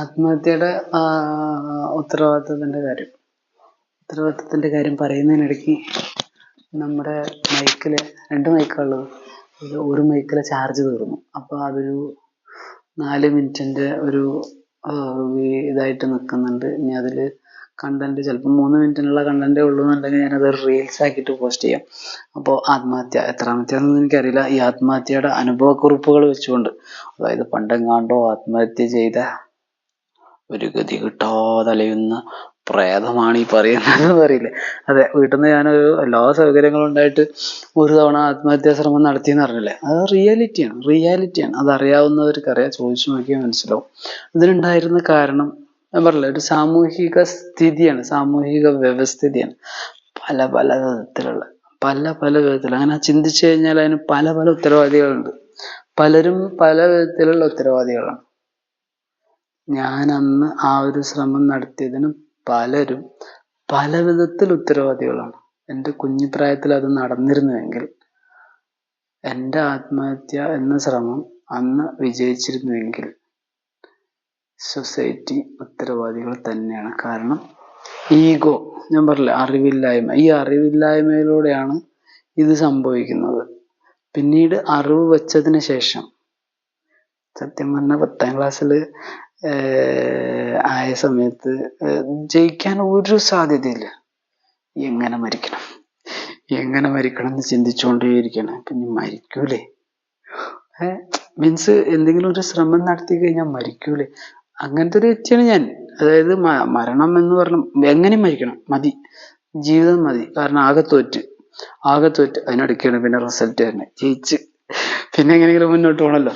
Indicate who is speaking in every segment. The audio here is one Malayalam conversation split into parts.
Speaker 1: ആത്മഹത്യയുടെ ഉത്തരവാദിത്തത്തിന്റെ കാര്യം. ഉത്തരവാദിത്തത്തിന്റെ കാര്യം പറയുന്നതിനിടയ്ക്ക് നമ്മുടെ മൈക്കിൽ രണ്ട് മൈക്കുള്ളത് ഒരു മൈക്കിലെ ചാർജ് തീർന്നു. അപ്പോൾ അതൊരു നാല് മിനിറ്റിന്റെ ഒരു ഇതായിട്ട് നിൽക്കുന്നുണ്ട് ഇനി അതിൽ കണ്ടന്റ് ചിലപ്പോൾ മൂന്ന് മിനിറ്റിനുള്ള കണ്ടന്റേ ഉള്ളൂ എന്നുണ്ടെങ്കിൽ ഞാനത് റീൽസ് ആക്കിയിട്ട് പോസ്റ്റ് ചെയ്യാം. അപ്പോൾ ആത്മഹത്യ എത്രാമത്തെയാണെന്ന് എനിക്കറിയില്ല. ഈ ആത്മഹത്യയുടെ അനുഭവക്കുറിപ്പുകൾ വെച്ചുകൊണ്ട് അതായത് പണ്ടെങ്ങാണ്ടോ ആത്മഹത്യ ചെയ്ത ഒരു ഗതി കിട്ടാതെ അലയുന്ന പ്രേതമാണ് ഈ പറയുന്നതെന്ന് അറിയില്ല അതെ വീട്ടിൽ നിന്ന് ഞാനൊരു എല്ലാ സൗകര്യങ്ങളും ഉണ്ടായിട്ട് ഒരു തവണ ആത്മഹത്യാ ശ്രമം നടത്തിയെന്ന് അറിഞ്ഞില്ലേ അത് റിയാലിറ്റിയാണ് റിയാലിറ്റിയാണ്. അത് അറിയാവുന്നവർക്ക് അറിയാം ചോദിച്ചു നോക്കിയാൽ മനസ്സിലാവും. ഇതിനുണ്ടായിരുന്ന കാരണം ഞാൻ പറഞ്ഞില്ലേ ഒരു സാമൂഹിക സ്ഥിതിയാണ് സാമൂഹിക വ്യവസ്ഥിതിയാണ്. പല പല വിധത്തിലുള്ള പല പല വിധത്തിൽ അങ്ങനെ ചിന്തിച്ചു കഴിഞ്ഞാൽ അതിന് പല പല ഉത്തരവാദികളുണ്ട്. പലരും പല വിധത്തിലുള്ള ഉത്തരവാദികളാണ്. ഞാൻ അന്ന് ആ ഒരു ശ്രമം നടത്തിയതിന് പലരും പല വിധത്തിൽ ഉത്തരവാദികളാണ്. എന്റെ കുഞ്ഞിപ്രായത്തിൽ അത് നടന്നിരുന്നുവെങ്കിൽ എന്റെ ആത്മഹത്യ എന്ന ശ്രമം അന്ന് വിജയിച്ചിരുന്നുവെങ്കിൽ സൊസൈറ്റി ഉത്തരവാദികൾ തന്നെയാണ്. കാരണം ഈഗോ ഞാൻ പറഞ്ഞില്ല അറിവില്ലായ്മ. ഈ അറിവില്ലായ്മയിലൂടെയാണ് ഇത് സംഭവിക്കുന്നത്. പിന്നീട് അറിവ് വെച്ചതിന് ശേഷം സത്യം പറഞ്ഞാൽ പത്താം ക്ലാസ്സിൽ ആയ സമയത്ത് ജയിക്കാൻ ഒരു സാധ്യതയില്ല. എങ്ങനെ മരിക്കണം? എങ്ങനെ മരിക്കണം എന്ന് ചിന്തിച്ചുകൊണ്ടേയിരിക്കണം. പിന്നെ മരിക്കൂലേ? മീൻസ് എന്തെങ്കിലും ഒരു ശ്രമം നടത്തി കഴിഞ്ഞാൽ മരിക്കൂലേ? അങ്ങനത്തെ ഒരു വ്യക്തിയാണ് ഞാൻ. അതായത് മരണം എന്ന് പറഞ്ഞ എങ്ങനെ മരിക്കണം? മതി. ജീവിതം മതി. കാരണം ആകെ തോറ്റ്. ആകെ തോറ്റ്. അതിനിടയ്ക്കാണ് പിന്നെ റിസൾട്ട് തന്നെ ജയിച്ച്. പിന്നെ എങ്ങനെയെങ്കിലും മുന്നോട്ട് പോകണമല്ലോ.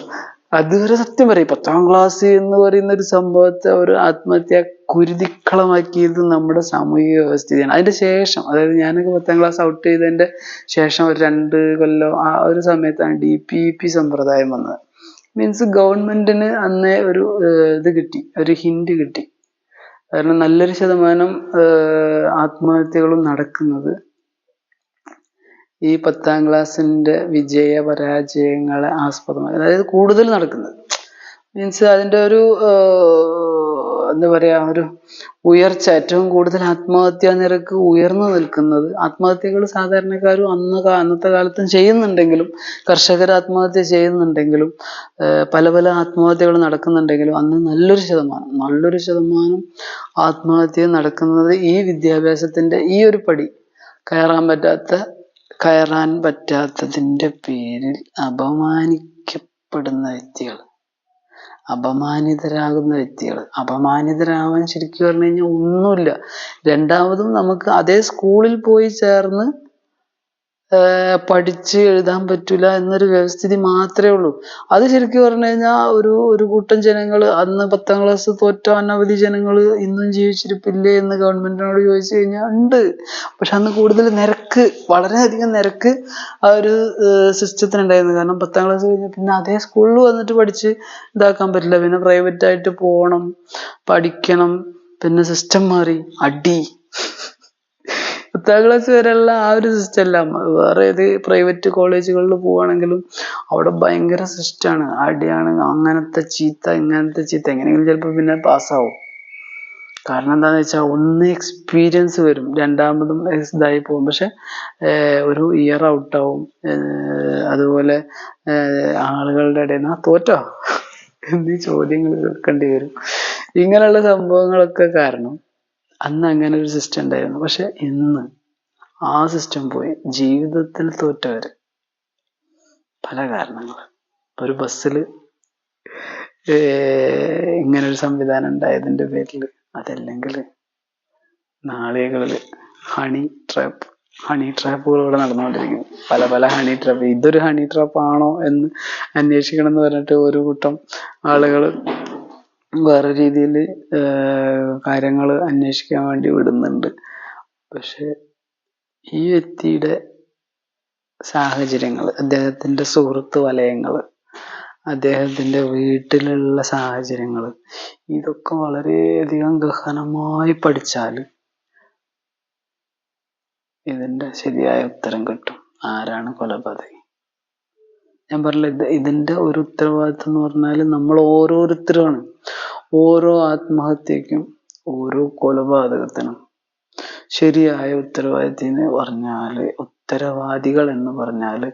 Speaker 1: അതുവരെ സത്യം പറയും. പത്താം ക്ലാസ് എന്ന് പറയുന്ന ഒരു സംഭവത്തെ ഒരു ആത്മഹത്യ കുരുതിക്കളമാക്കിയത് നമ്മുടെ സാമൂഹിക വ്യവസ്ഥയാണ് അതിന്റെ ശേഷം അതായത് ഞാനൊക്കെ പത്താം ക്ലാസ് ഔട്ട് ചെയ്തതിന്റെ ശേഷം ഒരു രണ്ട് കൊല്ലം ആ ഒരു സമയത്താണ് ഡി പി പി സമ്പ്രദായം വന്നത്. മീൻസ് ഗവൺമെന്റിന് അന്നേ ഒരു ഇത് കിട്ടി. ഒരു ഹിന്റ് കിട്ടി. കാരണം നല്ലൊരു ശതമാനം ആത്മഹത്യകളും നടക്കുന്നത് ഈ പത്താം ക്ലാസ്സിന്റെ വിജയ പരാജയങ്ങളെ ആസ്പദമായി അതായത് കൂടുതൽ നടക്കുന്നത്. മീൻസ് അതിന്റെ ഒരു എന്താ പറയാ ഒരു ഉയർച്ച ഏറ്റവും കൂടുതൽ ആത്മഹത്യാ നിരക്ക് ഉയർന്നു നിൽക്കുന്നത് ആത്മഹത്യകൾ സാധാരണക്കാരും അന്ന് അന്നത്തെ കാലത്തും ചെയ്യുന്നുണ്ടെങ്കിലും കർഷകർ ആത്മഹത്യ ചെയ്യുന്നുണ്ടെങ്കിലും പല പല ആത്മഹത്യകൾ നടക്കുന്നുണ്ടെങ്കിലും അന്ന് നല്ലൊരു ശതമാനം നല്ലൊരു ശതമാനം ആത്മഹത്യ നടക്കുന്നത് ഈ വിദ്യാഭ്യാസത്തിന്റെ ഈ ഒരു പടി കയറാൻ പറ്റാത്ത കയറാൻ പറ്റാത്തതിന്റെ പേരിൽ അപമാനിക്കപ്പെടുന്ന വ്യക്തികൾ. അപമാനിതരാകുന്ന വ്യക്തികൾ. അപമാനിതരാവാൻ ശരിക്കും പറഞ്ഞു കഴിഞ്ഞാൽ ഒന്നുമില്ല. രണ്ടാമതും നമുക്ക് അതേ സ്കൂളിൽ പോയി ചേർന്ന് പഠിച്ച് എഴുതാൻ പറ്റൂല എന്നൊരു വ്യവസ്ഥിതി മാത്രമേ ഉള്ളൂ. അത് ശരിക്കും പറഞ്ഞു കഴിഞ്ഞാൽ ഒരു ഒരു കൂട്ടം ജനങ്ങൾ അന്ന് പത്താം ക്ലാസ് തോറ്റ അനവധി ജനങ്ങൾ ഇന്നും ജീവിച്ചിരിപ്പില്ലേ എന്ന് ഗവൺമെന്റിനോട് ചോദിച്ചു കഴിഞ്ഞാൽ ഉണ്ട്. പക്ഷെ അന്ന് കൂടുതൽ നിരക്ക് വളരെയധികം നിരക്ക് ആ ഒരു സിസ്റ്റത്തിന് ഉണ്ടായിരുന്നു കാരണം പത്താം ക്ലാസ് കഴിഞ്ഞ പിന്നെ അതേ സ്കൂളിൽ വന്നിട്ട് പഠിച്ച് ഇതാക്കാൻ പറ്റില്ല. പിന്നെ പ്രൈവറ്റ് ആയിട്ട് പോകണം പഠിക്കണം പിന്നെ സിസ്റ്റം മാറി അടി. പത്താം ക്ലാസ് വരെയുള്ള ആ ഒരു സിസ്റ്റം അല്ല. വേറെ ഏത് പ്രൈവറ്റ് കോളേജുകളിൽ പോവുകയാണെങ്കിലും അവിടെ ഭയങ്കര സിസ്റ്റമാണ് അടിയാണ് അങ്ങനത്തെ ചീത്ത ഇങ്ങനത്തെ ചീത്ത. എങ്ങനെയെങ്കിലും ചിലപ്പോൾ പിന്നെ പാസ്സാവും കാരണം എന്താണെന്ന് വെച്ചാൽ ഒന്ന് എക്സ്പീരിയൻസ് വരും. രണ്ടാമതും ഇതായി പോകും. പക്ഷെ ഒരു ഇയർ ഔട്ടാവും അതുപോലെ ആളുകളുടെ ഇടയിൽ നിന്ന് തോറ്റോ? എന്നീ ചോദ്യങ്ങൾ കേൾക്കേണ്ടി വരും. ഇങ്ങനെയുള്ള സംഭവങ്ങളൊക്കെ കാരണം അന്ന് അങ്ങനെ ഒരു സിസ്റ്റം ഉണ്ടായിരുന്നു. പക്ഷെ ഇന്ന് ആ സിസ്റ്റം പോയി ജീവിതത്തിൽ തോറ്റവർ പല കാരണങ്ങൾ ഒരു ബസ്സിൽ ഒരു സംവിധാനം ഉണ്ടായതിന്റെ പേരിൽ അതല്ലെങ്കിൽ നാളികളിൽ ഹണി ട്രാപ്പ് ഹണി ട്രാപ്പുകൾ ഇവിടെ നടന്നുകൊണ്ടിരിക്കുന്നു. പല പല ഹണി ട്രാപ്പ് ഇതൊരു ഹണി ട്രാപ്പ് ആണോ എന്ന് അന്വേഷിക്കണം എന്ന് പറഞ്ഞിട്ട് ഒരു കൂട്ടം ആളുകൾ വേറെ രീതിയിൽ കാര്യങ്ങൾ അന്വേഷിക്കാൻ വേണ്ടി വിടുന്നുണ്ട്. പക്ഷെ ഈ വ്യക്തിയുടെ സാഹചര്യങ്ങൾ അദ്ദേഹത്തിന്റെ സുഹൃത്ത് വലയങ്ങൾ അദ്ദേഹത്തിന്റെ വീട്ടിലുള്ള സാഹചര്യങ്ങൾ ഇതൊക്കെ വളരെയധികം ഗഹനമായി പഠിച്ചാൽ ഇതിന്റെ ശരിയായ ഉത്തരം കിട്ടും. ആരാണ് കൊലപാതകി? ഞാൻ പറഞ്ഞില്ല ഇത് ഇതിന്റെ ഒരു ഉത്തരവാദിത്വം എന്ന് പറഞ്ഞാൽ നമ്മൾ ഓരോരുത്തരുമാണ് ഓരോ ആത്മഹത്യക്കും ഓരോ കൊലപാതകത്തിനും ശരിയായ ഉത്തരവാദിത്തം പറഞ്ഞാൽ ഉത്തരവാദികൾ എന്ന് പറഞ്ഞാൽ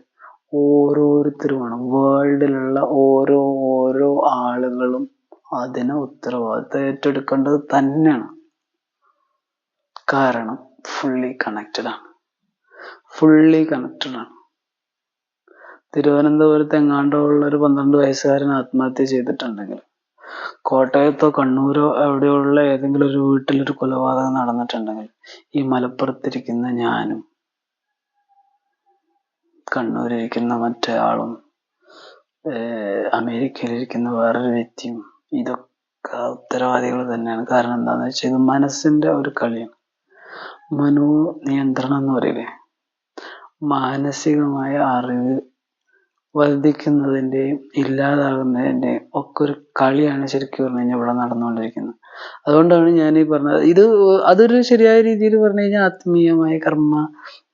Speaker 1: ഓരോരുത്തരുമാണ് വേൾഡിലുള്ള ഓരോ ഓരോ ആളുകളും അതിന് ഉത്തരവാദിത്തം ഏറ്റെടുക്കേണ്ടത് തന്നെയാണ്. കാരണം ഫുള്ളി കണക്റ്റഡ് ആണ്. ഫുള്ളി കണക്റ്റഡ് ആണ്. തിരുവനന്തപുരത്ത് എങ്ങാണ്ടോ ഉള്ള ഒരു പന്ത്രണ്ട് വയസ്സുകാരൻ ആത്മഹത്യ ചെയ്തിട്ടുണ്ടെങ്കിൽ കോട്ടയത്തോ കണ്ണൂരോ എവിടെയുള്ള ഏതെങ്കിലും ഒരു വീട്ടിലൊരു കൊലപാതകം നടന്നിട്ടുണ്ടെങ്കിൽ ഈ മലപ്പുറത്തിരിക്കുന്ന ഞാനും കണ്ണൂരിരിക്കുന്ന മറ്റേ ആളും അമേരിക്കയിലിരിക്കുന്ന വേറൊരു വ്യക്തിയും ഇതൊക്കെ ഉത്തരവാദികൾ തന്നെയാണ്. കാരണം എന്താണെന്ന് വെച്ചാൽ ഇത് മനസ്സിന്റെ ഒരു കളിയാണ്. മനോ നിയന്ത്രണം എന്ന് പറയില്ലേ? മാനസികമായ അറിവ് വർദ്ധിക്കുന്നതിന്റെയും ഇല്ലാതാകുന്നതിന്റെയും ഒക്കെ ഒരു കളിയാണ് ശരിക്കും പറഞ്ഞു കഴിഞ്ഞാൽ ഇവിടെ നടന്നുകൊണ്ടിരിക്കുന്നത്. അതുകൊണ്ടാണ് ഞാൻ ഈ പറഞ്ഞത്. ഇത് അതൊരു ശരിയായ രീതിയിൽ പറഞ്ഞു കഴിഞ്ഞാൽ ആത്മീയമായ കർമ്മ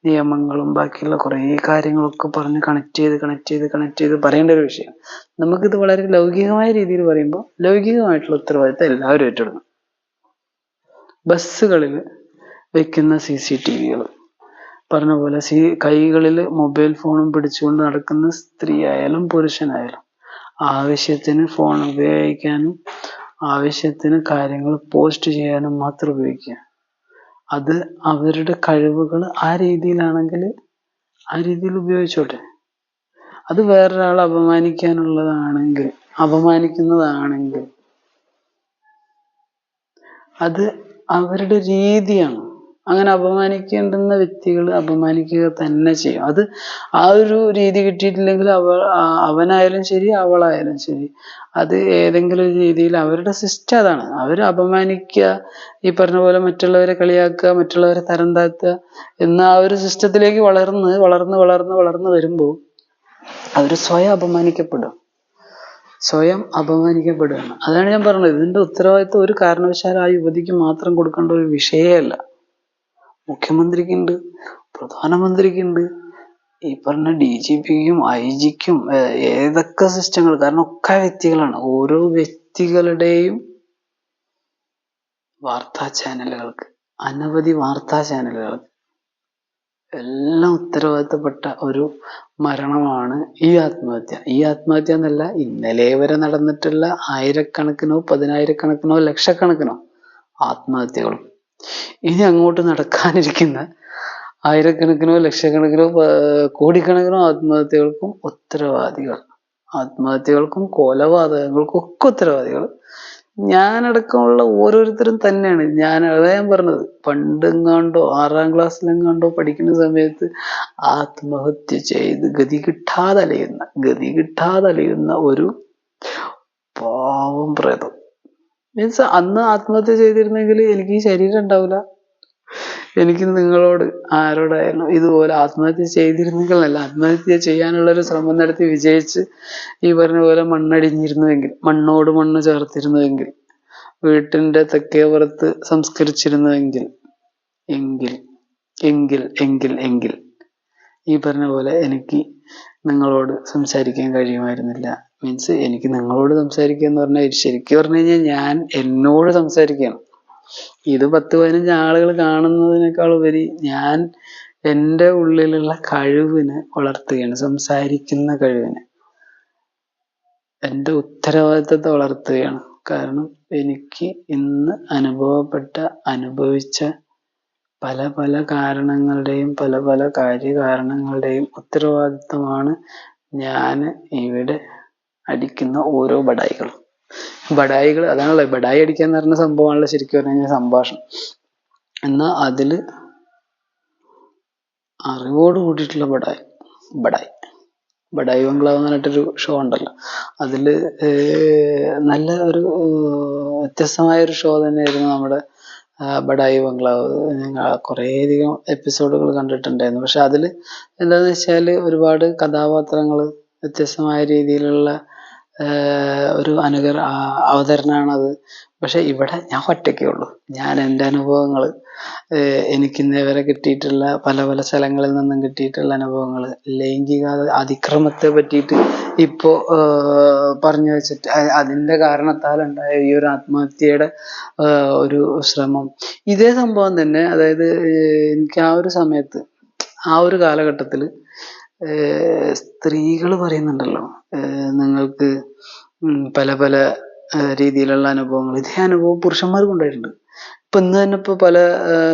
Speaker 1: നിയമങ്ങളും ബാക്കിയുള്ള കുറേ കാര്യങ്ങളൊക്കെ പറഞ്ഞ് കണക്ട് ചെയ്ത് കണക്ട് ചെയ്ത് കണക്ട് ചെയ്ത് പറയേണ്ട ഒരു വിഷയം. നമുക്കിത് വളരെ ലൗകികമായ രീതിയിൽ പറയുമ്പോൾ ലൗകികമായിട്ടുള്ള ഉത്തരവാദിത്തം എല്ലാവരും ഏറ്റെടുക്കണം. ബസ്സുകളിൽ വെക്കുന്ന സി സി ടി വികൾ പറഞ്ഞ പോലെ സി കൈകളിൽ മൊബൈൽ ഫോണും പിടിച്ചുകൊണ്ട് നടക്കുന്ന സ്ത്രീ ആയാലും പുരുഷനായാലും ആവശ്യത്തിന് ഫോൺ ഉപയോഗിക്കാനും ആവശ്യത്തിന് കാര്യങ്ങൾ പോസ്റ്റ് ചെയ്യാനും മാത്രം ഉപയോഗിക്കുക. അത് അവരുടെ കഴിവുകൾ ആ രീതിയിലാണെങ്കിൽ ആ രീതിയിൽ ഉപയോഗിച്ചോട്ടെ. അത് വേറൊരാളെ അപമാനിക്കാനുള്ളതാണെങ്കിൽ അപമാനിക്കുന്നതാണെങ്കിൽ അത് അവരുടെ രീതിയാണ്. അങ്ങനെ അപമാനിക്കേണ്ടുന്ന വ്യക്തികൾ അപമാനിക്കുക തന്നെ ചെയ്യും. അത് ആ ഒരു രീതി കിട്ടിയിട്ടില്ലെങ്കിൽ അവ അവനായാലും ശരി അവളായാലും ശരി. അത് ഏതെങ്കിലും ഒരു രീതിയിൽ അവരുടെ സിസ്റ്റം അതാണ്. അവർ അപമാനിക്കുക ഈ പറഞ്ഞ പോലെ മറ്റുള്ളവരെ കളിയാക്കുക മറ്റുള്ളവരെ തരം താഴ്ത്തുക എന്ന ആ ഒരു സിസ്റ്റത്തിലേക്ക് വളർന്ന് വളർന്ന് വളർന്ന് വളർന്ന് വരുമ്പോൾ അവർ സ്വയം അപമാനിക്കപ്പെടും. സ്വയം അപമാനിക്കപ്പെടുകയാണ് അതാണ് ഞാൻ പറഞ്ഞത്. ഇതിന്റെ ഉത്തരവാദിത്വം ഒരു കാരണവശാലും ആ യുവതിക്ക് മാത്രം കൊടുക്കേണ്ട ഒരു വിഷയമല്ല. മുഖ്യമന്ത്രിക്കുണ്ട് പ്രധാനമന്ത്രിക്കുണ്ട്. ഈ പറഞ്ഞ ഡി ജി പിക്കും ഐ ജിക്കും ഏതൊക്കെ സിസ്റ്റങ്ങൾ കാരണം ഒക്കെ വ്യക്തികളാണ്. ഓരോ വ്യക്തികളുടെയും വാർത്താ ചാനലുകൾക്ക് അനവധി വാർത്താ ചാനലുകൾക്ക് എല്ലാം ഉത്തരവാദിത്തപ്പെട്ട ഒരു മരണമാണ് ഈ ആത്മഹത്യ. ഈ ആത്മഹത്യ എന്നല്ല ഇന്നലെ വരെ നടന്നിട്ടുള്ള ആയിരക്കണക്കിനോ പതിനായിരക്കണക്കിനോ ലക്ഷക്കണക്കിനോ ആത്മഹത്യകളും. ഇനി അങ്ങോട്ട് നടക്കാനിരിക്കുന്ന ആയിരക്കണക്കിനോ ലക്ഷക്കണക്കിനോ കോടിക്കണക്കിനോ ആത്മഹത്യകൾക്കും ഉത്തരവാദികൾ. ആത്മഹത്യകൾക്കും കൊലപാതകങ്ങൾക്കും ഒക്കെ ഉത്തരവാദികൾ. ഞാനടക്കമുള്ള ഓരോരുത്തരും തന്നെയാണ്. ഞാൻ അതാ ഞാൻ പറഞ്ഞത്. പണ്ടെങ്ങാണ്ടോ ആറാം ക്ലാസ്സിലെങ്ങാണ്ടോ പഠിക്കുന്ന സമയത്ത് ആത്മഹത്യ ചെയ്ത് ഗതി കിട്ടാതെ അലയുന്ന ഗതി കിട്ടാതെ അലയുന്ന ഒരു പാവം പ്രേതം. മീൻസ് അന്ന് ആത്മഹത്യ ചെയ്തിരുന്നെങ്കിൽ എനിക്ക് ഈ ശരീരം ഉണ്ടാവില്ല എനിക്ക് നിങ്ങളോട് ആരോടായാലും ഇതുപോലെ ആത്മഹത്യ ചെയ്തിരുന്നെങ്കിൽ അല്ല ആത്മഹത്യ ചെയ്യാനുള്ള ഒരു ശ്രമം നടത്തി വിജയിച്ച് ഈ പറഞ്ഞ പോലെ മണ്ണടിഞ്ഞിരുന്നുവെങ്കിൽ മണ്ണോട് മണ്ണ് ചേർത്തിരുന്നുവെങ്കിൽ വീട്ടിന്റെ തെക്കേ പുറത്ത് സംസ്കരിച്ചിരുന്നുവെങ്കിൽ എങ്കിൽ എങ്കിൽ എങ്കിൽ എങ്കിൽ ഈ പറഞ്ഞ പോലെ എനിക്ക് നിങ്ങളോട് സംസാരിക്കാൻ കഴിയുമായിരുന്നില്ല. മീൻസ് എനിക്ക് നിങ്ങളോട് സംസാരിക്കുക എന്ന് പറഞ്ഞാൽ ശരിക്കും പറഞ്ഞു കഴിഞ്ഞാൽ ഞാൻ എന്നോട് സംസാരിക്കുകയാണ് ഇത് പത്ത് പതിനഞ്ച് ആളുകൾ കാണുന്നതിനേക്കാൾ ഉപരി ഞാൻ എന്റെ ഉള്ളിലുള്ള കഴിവിനെ വളർത്തുകയാണ് സംസാരിക്കുന്ന കഴിവിനെ. എന്റെ ഉത്തരവാദിത്തത്തെ വളർത്തുകയാണ്. കാരണം എനിക്ക് ഇന്ന് അനുഭവപ്പെട്ട അനുഭവിച്ച പല പല കാരണങ്ങളുടെയും പല പല കാര്യകാരണങ്ങളുടെയും ഉത്തരവാദിത്തമാണ് ഞാൻ ഇവിടെ അടിക്കുന്ന ഓരോ ബടായികളും ബടായികൾ അതാണല്ലോ ബടായി അടിക്കുക എന്ന് പറഞ്ഞ സംഭവമാണല്ലോ ശരിക്കും പറഞ്ഞു കഴിഞ്ഞാൽ സംഭാഷണം. എന്നാൽ അതിൽ അറിവോട് കൂടിയിട്ടുള്ള ബടായി ബടായി ബടായി ബംഗ്ലാവ് എന്ന് പറഞ്ഞിട്ടൊരു ഷോ ഉണ്ടല്ലോ. അതിൽ നല്ല ഒരു വ്യത്യസ്തമായ ഒരു ഷോ തന്നെയായിരുന്നു നമ്മുടെ ബഡായി ബംഗ്ലാവ്. ഞങ്ങൾ കുറേയധികം എപ്പിസോഡുകൾ കണ്ടിട്ടുണ്ടായിരുന്നു. പക്ഷെ അതിൽ എന്താണെന്ന് വെച്ചാൽ ഒരുപാട് കഥാപാത്രങ്ങൾ വ്യത്യസ്തമായ രീതിയിലുള്ള ഒരു അനുകര അവതരണമാണത് പക്ഷെ ഇവിടെ ഞാൻ ഒറ്റയ്ക്കേ ഉള്ളൂ. ഞാൻ എന്റെ അനുഭവങ്ങൾ എനിക്ക് ഇന്നേ വരെ കിട്ടിയിട്ടുള്ള പല പല സ്ഥലങ്ങളിൽ നിന്നും കിട്ടിയിട്ടുള്ള അനുഭവങ്ങൾ ലൈംഗിക അതിക്രമത്തെ പറ്റിയിട്ട് ഇപ്പോ ഏർ പറഞ്ഞു വെച്ചിട്ട് അതിന്റെ ഉണ്ടായ ഈ ഒരു ആത്മഹത്യയുടെ ഒരു ശ്രമം. ഇതേ സംഭവം തന്നെ അതായത് എനിക്ക് ആ ഒരു സമയത്ത് ആ ഒരു കാലഘട്ടത്തിൽ സ്ത്രീകൾ പറയുന്നുണ്ടല്ലോ. നിങ്ങൾക്ക് പല പല രീതിയിലുള്ള അനുഭവങ്ങൾ. ഇതേ അനുഭവം പുരുഷന്മാർക്കും ഉണ്ടായിട്ടുണ്ട്. ഇപ്പൊ ഇന്ന് തന്നെ ഇപ്പൊ പല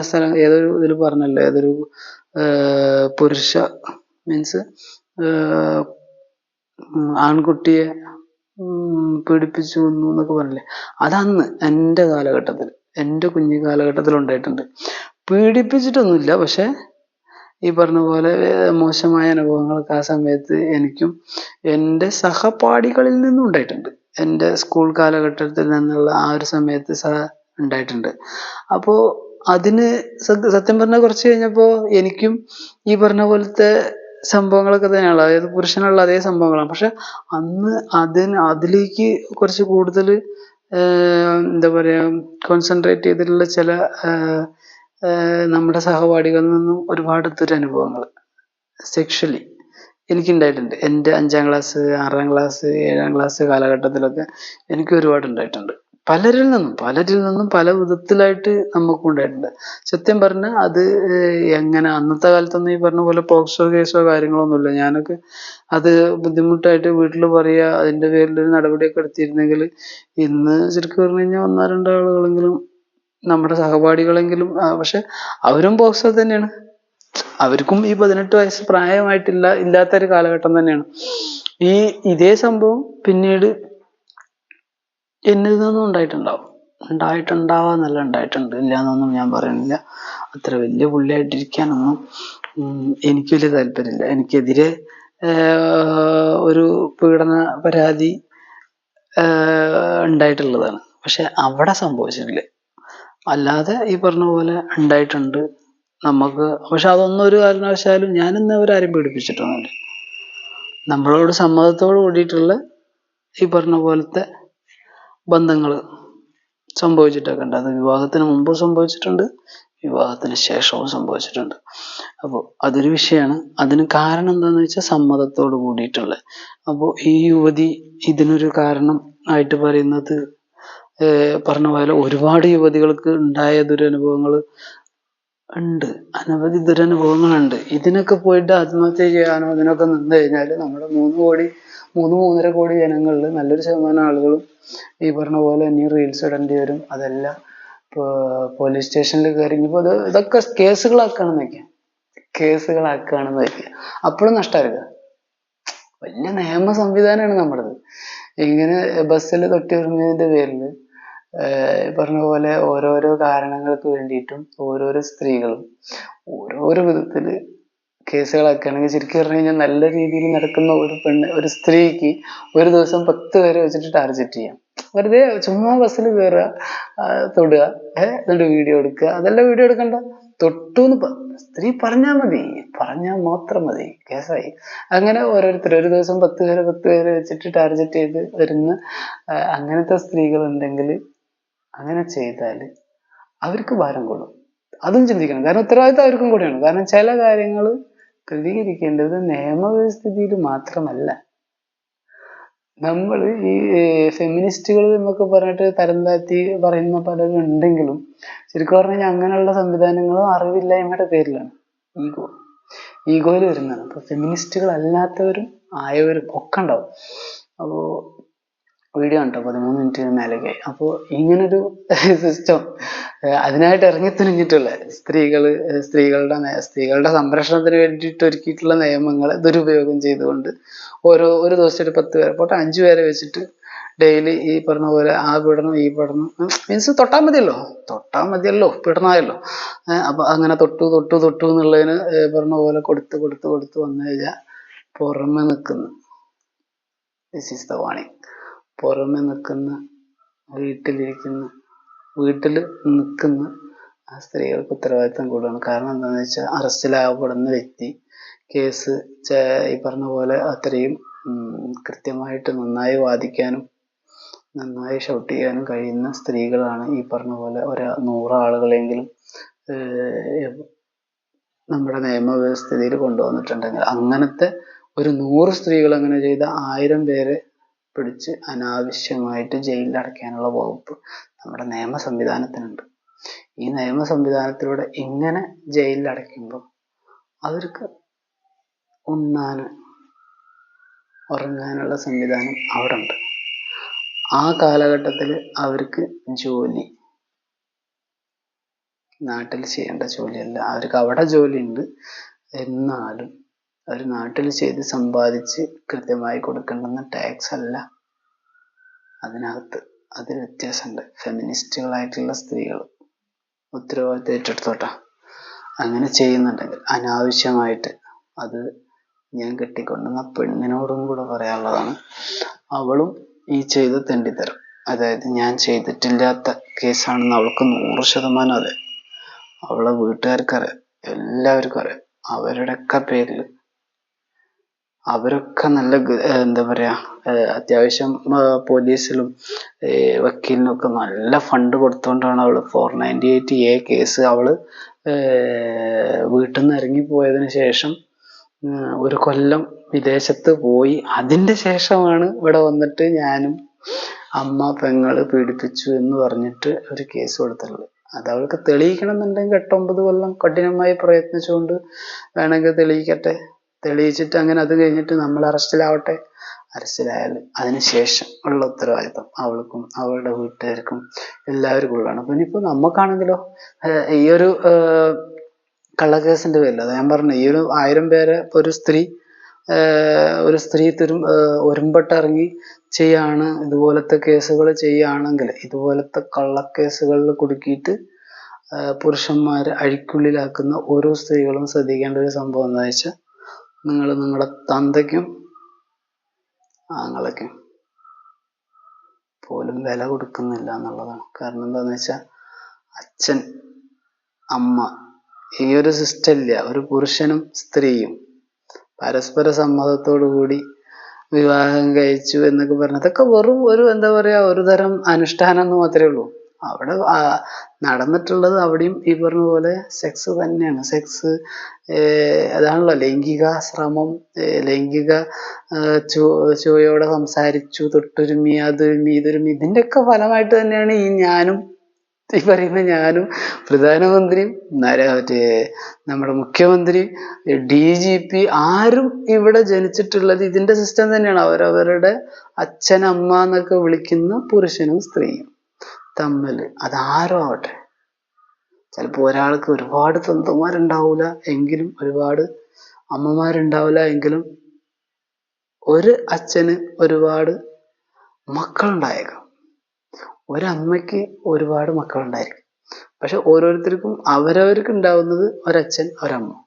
Speaker 1: സ്ഥലം ഏതൊരു ഇതിൽ പറഞ്ഞല്ലോ ഏതൊരു പുരുഷ മീൻസ് ആൺകുട്ടിയെ പീഡിപ്പിച്ചു വന്നു എന്നൊക്കെ പറഞ്ഞില്ലേ. അതന്ന് എന്റെ കാലഘട്ടത്തിൽ എന്റെ കുഞ്ഞു കാലഘട്ടത്തിൽ ഉണ്ടായിട്ടുണ്ട്. പീഡിപ്പിച്ചിട്ടൊന്നുമില്ല പക്ഷെ ഈ പറഞ്ഞ പോലെ മോശമായ അനുഭവങ്ങളൊക്കെ ആ സമയത്ത് എനിക്കും എന്റെ സഹപാഠികളിൽ നിന്നും ഉണ്ടായിട്ടുണ്ട്. എന്റെ സ്കൂൾ കാലഘട്ടത്തിൽ നിന്നുള്ള ആ ഒരു സമയത്ത് സ ഉണ്ടായിട്ടുണ്ട്. അപ്പോൾ അതിന് സത്യ- പറഞ്ഞാൽ കുറച്ച് കഴിഞ്ഞപ്പോൾ എനിക്കും ഈ പറഞ്ഞ പോലത്തെ സംഭവങ്ങളൊക്കെ തന്നെയാണ് അതായത് പുരുഷനുള്ള അതേ സംഭവങ്ങളാണ്. പക്ഷെ അന്ന് അതിന് അതിലേക്ക് കുറച്ച് കൂടുതൽ എന്താ പറയാ കോൺസെൻട്രേറ്റ് ചെയ്തിട്ടുള്ള ചില നമ്മുടെ സഹപാഠികളിൽ നിന്നും ഒരുപാട് ദുരനുഭവങ്ങൾ. സെക്ഷലി എനിക്കുണ്ടായിട്ടുണ്ട്. എന്റെ അഞ്ചാം ക്ലാസ് ആറാം ക്ലാസ് ഏഴാം ക്ലാസ് കാലഘട്ടത്തിലൊക്കെ എനിക്ക് ഒരുപാട് ഉണ്ടായിട്ടുണ്ട്. പലരിൽ നിന്നും പലരിൽ നിന്നും പല വിധത്തിലായിട്ട് നമുക്കും ഉണ്ടായിട്ടുണ്ട്. സത്യം പറഞ്ഞാൽ അത് എങ്ങനെ അന്നത്തെ കാലത്തൊന്നും ഈ പറഞ്ഞ പോലെ പോക്സോ കേസോ കാര്യങ്ങളൊന്നുമില്ല. ഞാനൊക്കെ അത് ബുദ്ധിമുട്ടായിട്ട് വീട്ടിൽ പറയാ അതിന്റെ പേരിൽ ഒരു നടപടിയൊക്കെ എടുത്തിരുന്നെങ്കിൽ ഇന്ന് ശരിക്കും പറഞ്ഞു കഴിഞ്ഞാൽ ഒന്നോ രണ്ടോ ആളുകളെങ്കിലും നമ്മുടെ സഹപാഠികളെങ്കിലും പക്ഷെ അവരും പോക്സോ തന്നെയാണ്. അവർക്കും ഈ പതിനെട്ട് വയസ്സ് പ്രായമായിട്ടില്ല ഇല്ലാത്ത ഒരു കാലഘട്ടം തന്നെയാണ്. ഈ ഇതേ സംഭവം പിന്നീട് എന്നിൽ നിന്നും ഉണ്ടായിട്ടുണ്ടാവും. ഉണ്ടായിട്ടുണ്ടാവാന്നല്ല ഉണ്ടായിട്ടുണ്ട്. ഇല്ല എന്നൊന്നും ഞാൻ പറയുന്നില്ല. അത്ര വലിയ പുള്ളിയായിട്ടിരിക്കാനൊന്നും എനിക്ക് വലിയ താല്പര്യമില്ല. എനിക്കെതിരെ ഒരു പീഡന പരാതി ഉണ്ടായിട്ടുള്ളതാണ്. പക്ഷെ അവിടെ സംഭവിച്ചിട്ടില്ല? അല്ലാതെ ഈ പറഞ്ഞ പോലെ ഉണ്ടായിട്ടുണ്ട്. നമുക്ക് പക്ഷെ അതൊന്നും ഒരു കാരണവശാലും ഞാൻ ഇന്ന് അവരാരും പീഡിപ്പിച്ചിട്ടൊന്നുമില്ല നമ്മളോട് സമ്മതത്തോട് കൂടിയിട്ടുള്ള ഈ പറഞ്ഞ പോലത്തെ ബന്ധങ്ങൾ സംഭവിച്ചിട്ടൊക്കെ ഉണ്ട്. അത് വിവാഹത്തിന് മുമ്പ് സംഭവിച്ചിട്ടുണ്ട് വിവാഹത്തിന് ശേഷവും സംഭവിച്ചിട്ടുണ്ട്. അപ്പോൾ അതൊരു വിഷയമാണ്. അതിന് കാരണം എന്താണെന്ന് വെച്ചാൽ സമ്മതത്തോട് കൂടിയിട്ടുള്ള അപ്പോൾ ഈ യുവതി ഇതിനൊരു കാരണം ആയിട്ട് പറയുന്നത് പറഞ്ഞ പോലെ ഒരുപാട് യുവതികൾക്ക് ഉണ്ടായ ദുരനുഭവങ്ങൾ ഉണ്ട്. അനവധി ദുരനുഭവങ്ങളുണ്ട്. ഇതിനൊക്കെ പോയിട്ട് ആത്മഹത്യ ചെയ്യാനോ ഇതിനൊക്കെ നിന്ന് കഴിഞ്ഞാൽ നമ്മുടെ മൂന്ന് കോടി മൂന്ന് മൂന്നര കോടി ജനങ്ങളിൽ നല്ലൊരു ശതമാനം ആളുകളും ഈ പറഞ്ഞ പോലെ ഇനി റീൽസ് ഇടേണ്ടി വരും. അതല്ല ഇപ്പൊ പോലീസ് സ്റ്റേഷനിൽ കയറി ഇനിയിപ്പോ ഇത് ഇതൊക്കെ കേസുകളാക്കുകയാണെന്ന് വെക്കാം കേസുകളാക്കുകയാണെന്ന് വയ്ക്കുക അപ്പോഴും നഷ്ടമായിരിക്കുക വലിയ നിയമ സംവിധാനമാണ് നമ്മുടേത്. ഇങ്ങനെ ബസ്സിൽ തൊട്ടിറങ്ങിയതിന്റെ പേരിൽ പറഞ്ഞ പോലെ ഓരോരോ കാരണങ്ങൾക്ക് വേണ്ടിയിട്ടും ഓരോരോ സ്ത്രീകളും ഓരോരോ വിധത്തിൽ കേസുകളാക്കുകയാണെങ്കിൽ ശരിക്കും പറഞ്ഞു കഴിഞ്ഞാൽ നല്ല രീതിയിൽ നടക്കുന്ന ഒരു പെണ്ണ് ഒരു സ്ത്രീക്ക് ഒരു ദിവസം പത്ത് പേരെ വെച്ചിട്ട് ടാർഗറ്റ് ചെയ്യാം. വെറുതെ ചുമ്മാ ബസ്സിൽ കയറുക തൊടുക എന്നിട്ട് വീഡിയോ എടുക്കുക. അതെല്ലാം വീഡിയോ എടുക്കണ്ട. തൊട്ടു എന്ന് സ്ത്രീ പറഞ്ഞാൽ മതി. പറഞ്ഞാൽ മാത്രം മതി. കേസായി. അങ്ങനെ ഓരോരുത്തർ ഒരു ദിവസം പത്ത് പേരെ പത്ത് പേരെ വെച്ചിട്ട് ടാർഗറ്റ് ചെയ്ത് വരുന്ന അങ്ങനത്തെ സ്ത്രീകൾ ഉണ്ടെങ്കിൽ അങ്ങനെ ചെയ്താൽ അവർക്ക് ഭാരം കൂടും. അതും ചിന്തിക്കണം. കാരണം ഉത്തരവാദിത്തം അവർക്കും കൂടെയാണ്. കാരണം ചില കാര്യങ്ങൾ ക്രമീകരിക്കേണ്ടത് നിയമവ്യവസ്ഥിതിയിൽ മാത്രമല്ല. നമ്മൾ ഈ ഫെമിനിസ്റ്റുകൾ എന്നൊക്കെ പറഞ്ഞിട്ട് തരം താഴ്ത്തി പറയുന്ന പലരും ഉണ്ടെങ്കിലും ശരിക്കും പറഞ്ഞു കഴിഞ്ഞാൽ അങ്ങനെയുള്ള സംവിധാനങ്ങളും അറിവില്ലായ്മയുടെ പേരിലാണ്. ഈഗോ. ഈഗോയിൽ വരുന്നതാണ്. അപ്പൊ ഫെമിനിസ്റ്റുകൾ അല്ലാത്തവരും ആയവരും ഒക്കെ ഉണ്ടാവും. അപ്പോ വീഡിയോ ഉണ്ടോ പതിമൂന്ന് മിനിറ്റിന് മേലേക്ക്. അപ്പോൾ ഇങ്ങനൊരു സിസ്റ്റം അതിനായിട്ട് ഇറങ്ങി തുനിഞ്ഞിട്ടുള്ള സ്ത്രീകൾ സ്ത്രീകളുടെ സ്ത്രീകളുടെ സംരക്ഷണത്തിന് വേണ്ടിയിട്ട് ഒരുക്കിയിട്ടുള്ള നിയമങ്ങൾ ദുരുപയോഗം ചെയ്തുകൊണ്ട് ഓരോ ഒരു ദിവസം ഒരു പത്ത് പേരെ പോട്ടെ അഞ്ചു പേരെ വെച്ചിട്ട് ഡെയിലി ഈ പറഞ്ഞ പോലെ ആ പീഡനം ഈ പീഡനം മീൻസ് തൊട്ടാൽ മതിയല്ലോ. തൊട്ടാൽ മതിയല്ലോ പീഡനമായല്ലോ അപ്പൊ അങ്ങനെ തൊട്ടു തൊട്ടു തൊട്ടു എന്നുള്ളതിന് പറഞ്ഞ പോലെ കൊടുത്ത് കൊടുത്ത് കൊടുത്ത് വന്നു കഴിഞ്ഞാൽ പുറമെ നിൽക്കുന്നു. ദിസ് ഈസ് ദ വാണിംഗ് പുറമെ നിൽക്കുന്ന വീട്ടിലിരിക്കുന്ന വീട്ടിൽ നിൽക്കുന്ന ആ സ്ത്രീകൾക്ക് ഉത്തരവാദിത്തം കൂടുതലാണ്. കാരണം എന്താണെന്ന് വെച്ചാൽ അറസ്റ്റിലാകപ്പെടുന്ന വ്യക്തി കേസ് ഈ പറഞ്ഞ പോലെ അത്രയും കൃത്യമായിട്ട് നന്നായി വാദിക്കാനും നന്നായി ഷൗട്ട് ചെയ്യാനും കഴിയുന്ന സ്ത്രീകളാണ് ഈ പറഞ്ഞ പോലെ ഒരു നൂറ് ആളുകളെങ്കിലും ഏർ, നമ്മുടെ നിയമവ്യവസ്ഥിതിയിൽ കൊണ്ടുവന്നിട്ടുണ്ടെങ്കിൽ. അങ്ങനത്തെ ഒരു നൂറ് സ്ത്രീകൾ അങ്ങനെ ചെയ്ത ആയിരം പേരെ പിടിച്ച് അനാവശ്യമായിട്ട് ജയിലിൽ അടയ്ക്കാനുള്ള വകുപ്പ് നമ്മുടെ നിയമ സംവിധാനത്തിനുണ്ട്. ഈ നിയമ സംവിധാനത്തിലൂടെ ഇങ്ങനെ ജയിലിൽ അടയ്ക്കുമ്പോൾ അവർക്ക് ഉണ്ണാൻ ഉറങ്ങാനുള്ള സംവിധാനം അവിടെ ഉണ്ട് ആ കാലഘട്ടത്തിൽ അവർക്ക് ജോലി നാട്ടിൽ ചെയ്യേണ്ട ജോലിയല്ല. അവർക്ക് അവിടെ ജോലിയുണ്ട്. എന്നാലും അവർ നാട്ടിൽ ചെയ്ത് സമ്പാദിച്ച് കൃത്യമായി കൊടുക്കേണ്ടുന്ന ടാക്സ് അല്ല. അതിനകത്ത് അതിൽ വ്യത്യാസമുണ്ട്. ഫെമിനിസ്റ്റുകളായിട്ടുള്ള സ്ത്രീകൾ ഉത്തരവാദിത്തം ഏറ്റെടുത്തോട്ടെ. അങ്ങനെ ചെയ്യുന്നുണ്ടെങ്കിൽ അനാവശ്യമായിട്ട് അത് ഞാൻ കെട്ടിക്കൊണ്ടുവന്ന പെണ്ണിനോടും കൂടെ പറയാനുള്ളതാണ്. അവളും ഈ ചെയ്ത തെണ്ടിത്തരം. അതായത് ഞാൻ ചെയ്തിട്ടില്ലാത്ത കേസാണെന്ന് അവൾക്ക് നൂറ് ശതമാനം അതെ അവളെ വീട്ടുകാർക്കറിയാം. എല്ലാവർക്കും അറിയാം. അവരുടെയൊക്കെ പേരിൽ അവരൊക്കെ നല്ല എന്താ പറയാ ഏർ അത്യാവശ്യം പോലീസിലും വക്കീലിനൊക്കെ നല്ല ഫണ്ട് കൊടുത്തുകൊണ്ടാണ് അവൾ. Four ninety eight A case ഏർ വീട്ടിൽ നിന്ന് ഇറങ്ങിപ്പോയതിന് ശേഷം ഒരു കൊല്ലം വിദേശത്ത് പോയി. അതിന്റെ ശേഷമാണ് ഇവിടെ വന്നിട്ട് ഞാനും അമ്മ പെങ്ങൾ പീഡിപ്പിച്ചു എന്ന് പറഞ്ഞിട്ട് ഒരു കേസ് കൊടുത്തിട്ടുള്ളത്. അത് അവൾക്ക് തെളിയിക്കണം എന്നുണ്ടെങ്കിൽ എട്ടൊമ്പത് കൊല്ലം കഠിനമായി പ്രയത്നിച്ചുകൊണ്ട് വേണമെങ്കിൽ തെളിയിക്കട്ടെ. തെളിയിച്ചിട്ട് അങ്ങനെ അത് കഴിഞ്ഞിട്ട് നമ്മൾ അറസ്റ്റിലാവട്ടെ? അറസ്റ്റിലായാലും അതിനുശേഷം ഉള്ള ഉത്തരവാദിത്തം അവൾക്കും അവളുടെ വീട്ടുകാർക്കും എല്ലാവർക്കും ഉള്ളതാണ്. പിന്നെ ഇപ്പൊ നമുക്കാണെങ്കിലോ ഈ ഒരു കള്ളക്കേസിന്റെ പേരിൽ അത് ഞാൻ പറഞ്ഞു ഈ ഒരു ആയിരം പേരെ ഒരു സ്ത്രീ ഒരു സ്ത്രീ തിരും ഒരുമ്പട്ടിറങ്ങി ചെയ്യാണ് ഇതുപോലത്തെ കേസുകൾ ചെയ്യുകയാണെങ്കിൽ ഇതുപോലത്തെ കള്ളക്കേസുകളിൽ കുടുക്കിയിട്ട് പുരുഷന്മാരെ അഴിക്കുള്ളിലാക്കുന്ന ഓരോ സ്ത്രീകളും ശ്രദ്ധിക്കേണ്ട ഒരു സംഭവം എന്താ വെച്ചാൽ നിങ്ങൾ നിങ്ങളുടെ തന്തയ്ക്കും ആങ്ങളയ്ക്കും പോലും വില കൊടുക്കുന്നില്ല എന്നുള്ളതാണ്. കാരണം എന്താന്ന് വെച്ചാൽ അച്ഛൻ അമ്മ ഈ ഒരു സിസ്റ്റം ഇല്ല ഒരു പുരുഷനും സ്ത്രീയും പരസ്പര സമ്മതത്തോടു കൂടി വിവാഹം കഴിച്ചു എന്നൊക്കെ പറഞ്ഞതൊക്കെ വെറും ഒരു എന്താ പറയാ ഒരു തരം അനുഷ്ഠാനം എന്ന് മാത്രമേ ഉള്ളൂ. അവിടെ നടന്നിട്ടുള്ളത് അവിടെയും ഈ പറഞ്ഞ പോലെ സെക്സ് തന്നെയാണ്. സെക്സ് അതാണല്ലോ ലൈംഗിക ശ്രമം ലൈംഗിക ഏർ ചോ ചോയോടെ സംസാരിച്ചു തൊട്ടുരുമി അതൊരുമി ഇതൊരുമി. ഇതിന്റെയൊക്കെ ഫലമായിട്ട് തന്നെയാണ് ഈ ഞാനും ഈ പറയുന്ന ഞാനും പ്രധാനമന്ത്രിയും നര മറ്റേ നമ്മുടെ മുഖ്യമന്ത്രി ഡി ജി പി ആരും ഇവിടെ ജനിച്ചിട്ടുള്ളത് ഇതിന്റെ സിസ്റ്റം തന്നെയാണ്. അവരവരുടെ അച്ഛൻ അമ്മ എന്നൊക്കെ വിളിക്കുന്ന പുരുഷനും സ്ത്രീയും. തമ്മിൽ. അതാരോ ആവട്ടെ. ചിലപ്പോൾ ഒരാൾക്ക് ഒരുപാട് സ്വന്തന്മാരുണ്ടാവൂല എങ്കിലും ഒരുപാട് അമ്മമാരുണ്ടാവില്ല എങ്കിലും ഒരു അച്ഛന് ഒരുപാട് മക്കളുണ്ടായേക്കാം. ഒരമ്മയ്ക്ക് ഒരുപാട് മക്കളുണ്ടായിരിക്കും പക്ഷെ ഓരോരുത്തർക്കും അവരവർക്ക് ഉണ്ടാവുന്നത് ഒരച്ഛൻ ഒരമ്മ.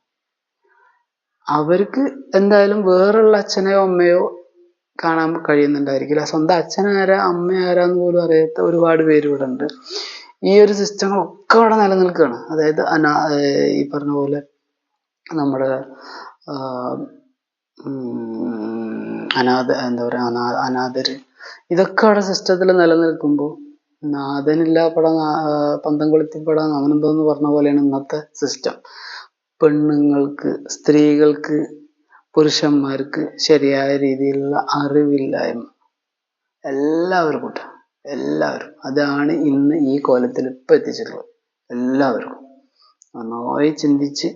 Speaker 1: അവർക്ക് എന്തായാലും വേറുള്ള അച്ഛനെയോ അമ്മയോ കാണാൻ കഴിയുന്നുണ്ടായിരിക്കില്ല സ്വന്തം അച്ഛൻ ആരാ അമ്മ ആരാന്ന് പോലും അറിയാത്ത ഒരുപാട് പേര് ഇവിടെ ഉണ്ട്. ഈ ഒരു സിസ്റ്റങ്ങളൊക്കെ ഇവിടെ നിലനിൽക്കുകയാണ്. അതായത് അനാ ഈ പറഞ്ഞ പോലെ നമ്മുടെ അനാഥ എന്താ പറയാ അനാ അനാഥര്. ഇതൊക്കെ അവിടെ സിസ്റ്റത്തിൽ നിലനിൽക്കുമ്പോൾ നാഥനില്ല പട പന്തം കൊളുത്തിപ്പട അങ്ങനെ എന്തോന്ന് പറഞ്ഞ പോലെയാണ് ഇന്നത്തെ സിസ്റ്റം പെണ്ണുങ്ങൾക്ക് സ്ത്രീകൾക്ക് പുരുഷന്മാർക്ക് ശരിയായ രീതിയിലുള്ള അറിവില്ലായ്മ. എല്ലാവർക്കും ഉണ്ട്. എല്ലാവരും അതാണ് ഇന്ന് ഈ കോലത്തിൽ ഇപ്പൊ എത്തിച്ചിട്ടുള്ളത്. എല്ലാവർക്കും. നന്നായി ചിന്തിച്ച്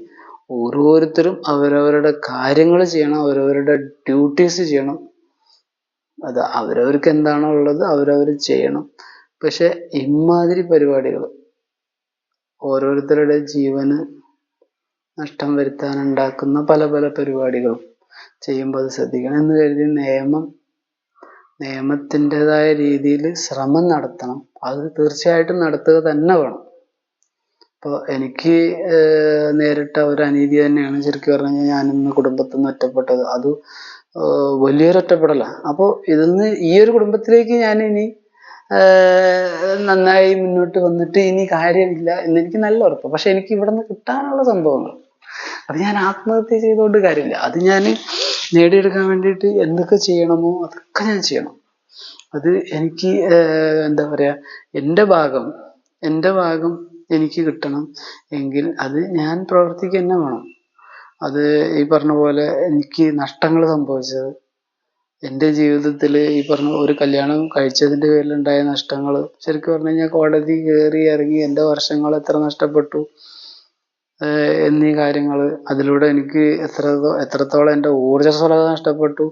Speaker 1: ഓരോരുത്തരും അവരവരുടെ കാര്യങ്ങൾ ചെയ്യണം അവരവരുടെ ഡ്യൂട്ടീസ് ചെയ്യണം. അത് അവരവർക്ക് എന്താണോ ഉള്ളത് അവരവർ ചെയ്യണം. പക്ഷെ ഇമാതിരി പരിപാടികൾ ഓരോരുത്തരുടെ ജീവന് നഷ്ടം വരുത്താൻ ഉണ്ടാക്കുന്ന പല പല പരിപാടികളും ചെയ്യുമ്പോൾ അത് ശ്രദ്ധിക്കണം എന്ന് കരുതി നിയമം നിയമത്തിന്റെതായ രീതിയിൽ ശ്രമം നടത്തണം. അത് തീർച്ചയായിട്ടും നടത്തുക തന്നെ വേണം. ഇപ്പോൾ എനിക്ക് നേരിട്ട ഒരു അനീതി തന്നെയാണ് ശരിക്കും പറഞ്ഞു കഴിഞ്ഞാൽ ഞാൻ ഇന്ന് കുടുംബത്തിൽ നിന്ന് ഒറ്റപ്പെട്ടത്. അത് വലിയൊരു ഒറ്റപ്പെടലാണ് അപ്പോൾ ഇതിന്ന് ഈ ഒരു കുടുംബത്തിലേക്ക് ഞാൻ ഇനി നന്നായി മുന്നോട്ട് വന്നിട്ട് ഇനി കാര്യമില്ല എന്ന് എനിക്ക് നല്ല ഉറപ്പ്. പക്ഷെ എനിക്ക് ഇവിടെ നിന്ന് കിട്ടാനുള്ള സംഭവങ്ങൾ അത് ഞാൻ ആത്മഹത്യ ചെയ്തുകൊണ്ട് കാര്യമില്ല. അത് ഞാൻ നേടിയെടുക്കാൻ വേണ്ടിയിട്ട് എന്തൊക്കെ ചെയ്യണമോ അതൊക്കെ ഞാൻ ചെയ്യണം. അത് എനിക്ക് എന്താ പറയുക എന്റെ ഭാഗം എന്റെ ഭാഗം എനിക്ക് കിട്ടണം എങ്കിൽ അത് ഞാൻ പ്രവർത്തിക്കുക തന്നെ വേണം. അത് ഈ പറഞ്ഞ പോലെ എനിക്ക് നഷ്ടങ്ങൾ സംഭവിച്ചത് എന്റെ ജീവിതത്തിൽ ഈ പറഞ്ഞ ഒരു കല്യാണം കഴിച്ചതിന്റെ പേരിലുണ്ടായ നഷ്ടങ്ങൾ ശരിക്കും പറഞ്ഞു കഴിഞ്ഞാൽ കോടതി കയറി ഇറങ്ങി എന്റെ വർഷങ്ങൾ എത്ര നഷ്ടപ്പെട്ടു എന്നീ കാര്യങ്ങൾ അതിലൂടെ എനിക്ക് എത്ര എത്രത്തോളം എന്റെ ഊർജസ്വലത നഷ്ടപ്പെട്ടു